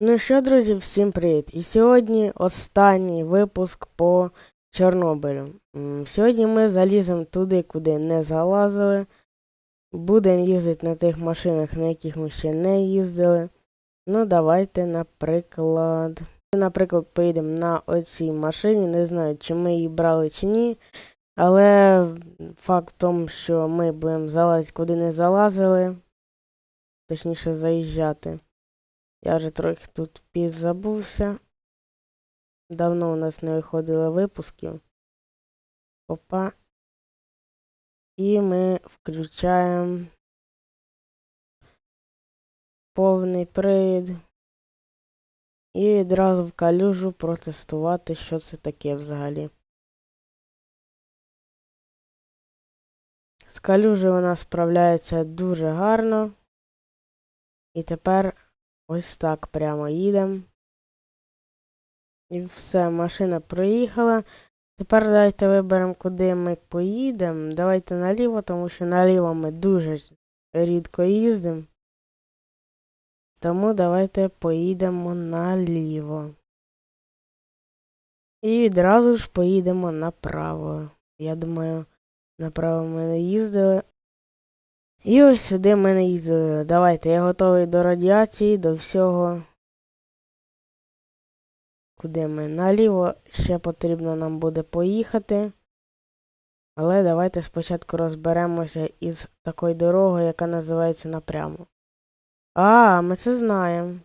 Ну що, друзі, всім привіт! І сьогодні останній випуск по Чорнобилю. Сьогодні ми заліземо туди, куди не залазили. Будемо їздити на тих машинах, на яких ми ще не їздили. Ну, давайте, наприклад. Наприклад, поїдемо на оцій машині. Не знаю, чи ми її брали чи ні. Але факт в тому, що ми будемо залазити, куди не залазили. Точніше, заїжджати. Я вже трохи тут підзабувся. Давно у нас не виходило випусків. Опа. І ми включаємо повний привід. І відразу в калюжу протестувати, що це таке взагалі. З калюжі вона справляється дуже гарно. І тепер Ось так прямо їдемо. І все, машина проїхала. Тепер давайте виберемо, куди ми поїдемо. Давайте наліво, тому що наліво ми дуже рідко їздимо. Тому давайте поїдемо наліво. І відразу ж поїдемо направо. Я думаю, направо ми не їздили. І ось сюди ми не їздили. Давайте, я готовий до радіації, до всього. Куди ми? Наліво ще потрібно нам буде поїхати. Але давайте спочатку розберемося із такою дорогою, яка називається напрямо. А, ми це знаємо.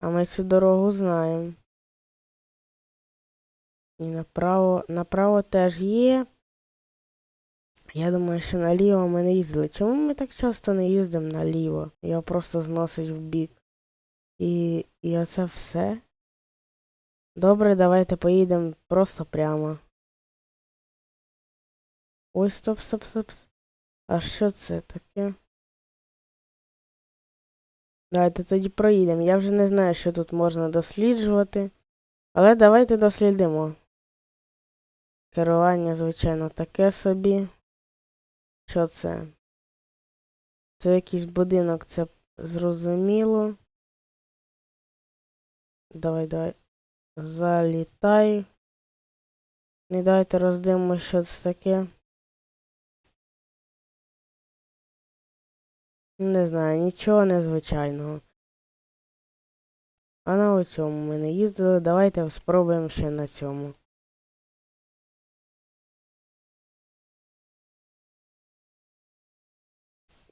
А ми цю дорогу знаємо. І направо, направо теж є. Я думаю, що наліво ми не їздили. Чому ми так часто не їздимо наліво? Його просто зносить в бік. І і оце все. Добре, давайте поїдемо просто прямо. Ой, стоп, стоп, стоп. А що це таке? Давайте тоді проїдемо. Я вже не знаю, що тут можна досліджувати. Але давайте дослідимо. Керування, звичайно, таке собі. Що це? Це якийсь будинок, це зрозуміло. Давай, давай. Залітай. Не давайте роздивимося, що це таке. Не знаю, нічого незвичайного. А на цьому ми не їздили. Давайте спробуємо ще на цьому.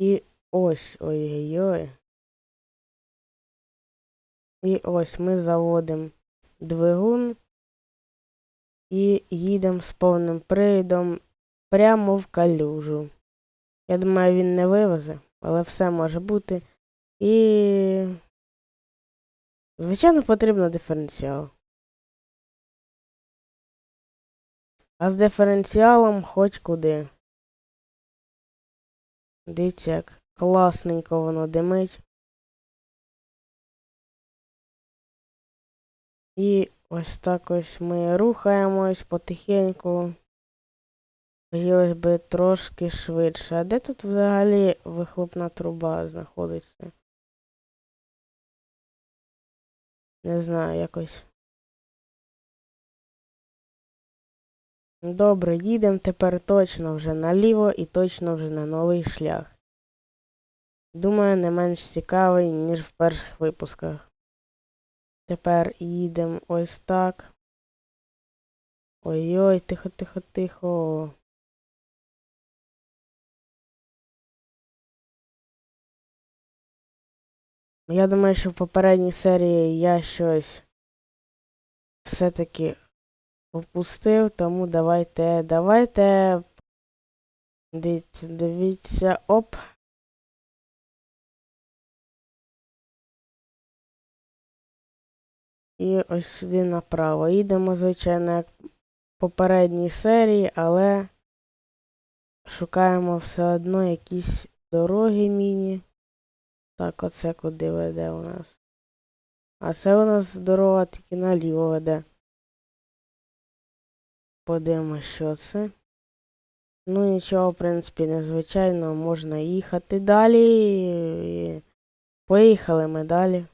І ось ой-ой-ой. І ось ми заводимо двигун і їдемо з повним привідом прямо в калюжу. Я думаю, він не вивезе, але все може бути. І, звичайно, потрібно диференціал. А з диференціалом хоч куди. Дивіться, як класненько воно димить. І ось так ось ми рухаємось потихеньку. Хотілося би трошки швидше. А де тут взагалі вихлопна труба знаходиться? Не знаю, якось. Добре, їдемо тепер точно вже наліво і точно вже на новий шлях. Думаю, не менш цікавий, ніж в перших випусках. Тепер їдемо ось так. Ой-ой, тихо-тихо-тихо. Я думаю, що в попередній серії я щось все-таки Опустив, тому давайте, давайте. Дивіться, дивіться, оп. І ось сюди направо. Їдемо, звичайно, як в попередній серії, але шукаємо все одно якісь дороги міні. Так, оце куди веде у нас. А це у нас дорога тільки наліво веде. Подивимось, що це. Ну, нічого, в принципі, незвичайно, можна їхати далі. І Поїхали ми далі.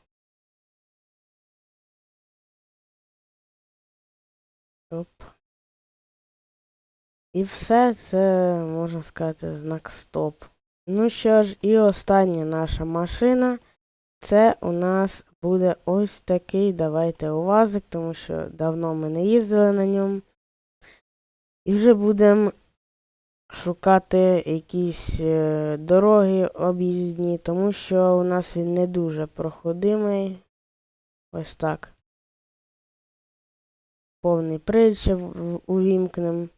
Оп. І все це, можна сказати, знак стоп. Ну що ж, і остання наша машина. Це у нас буде ось такий, давайте УАЗик, тому що давно ми не їздили на ньому. І вже будемо шукати якісь е, дороги об'їзні, тому що у нас він не дуже проходимий. Ось так. Повний привід ще в- в- увімкнем.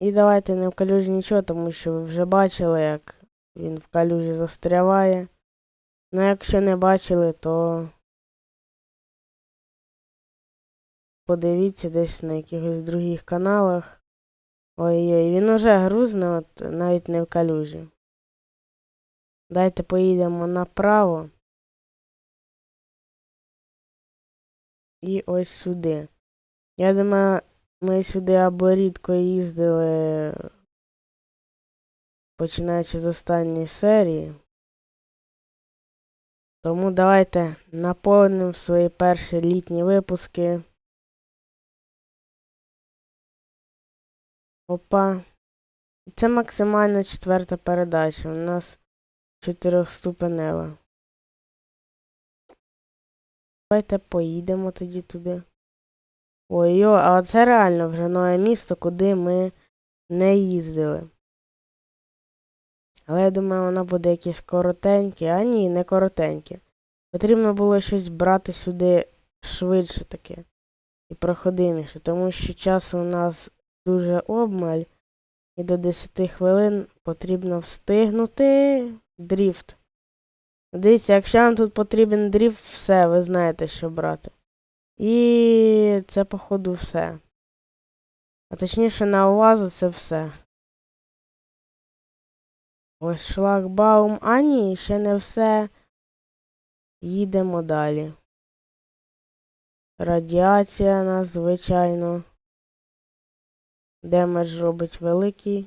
І давайте не в калюжі нічого, тому що ви вже бачили, як він в калюжі застряває. Ну, якщо не бачили, то подивіться десь на якихось других каналах. Ой-ой, він уже грузне, от навіть не в калюжі. Дайте поїдемо направо. І ось сюди. Я думаю, ми сюди або рідко їздили, починаючи з останньої серії. Тому давайте наповнимо свої перші літні випуски. Опа. Це максимально четверта передача. У нас чотирьохступенева. Давайте поїдемо тоді туди. Ой, йо, а це реально вже нове місто, куди ми не їздили. Але я думаю, воно буде якесь коротеньке, а ні, не коротеньке. Потрібно було щось брати сюди швидше таке і проходиміше, тому що часу у нас дуже обмаль, і до 10 хвилин потрібно встигнути дріфт. Дивіться, якщо вам тут потрібен дріфт, все, ви знаєте, що брати. І це, походу, все. А точніше, на УАЗу це все. Ось шлагбаум. А ні, ще не все. Їдемо далі. Радіація нас, звичайно. Демедж робить великий.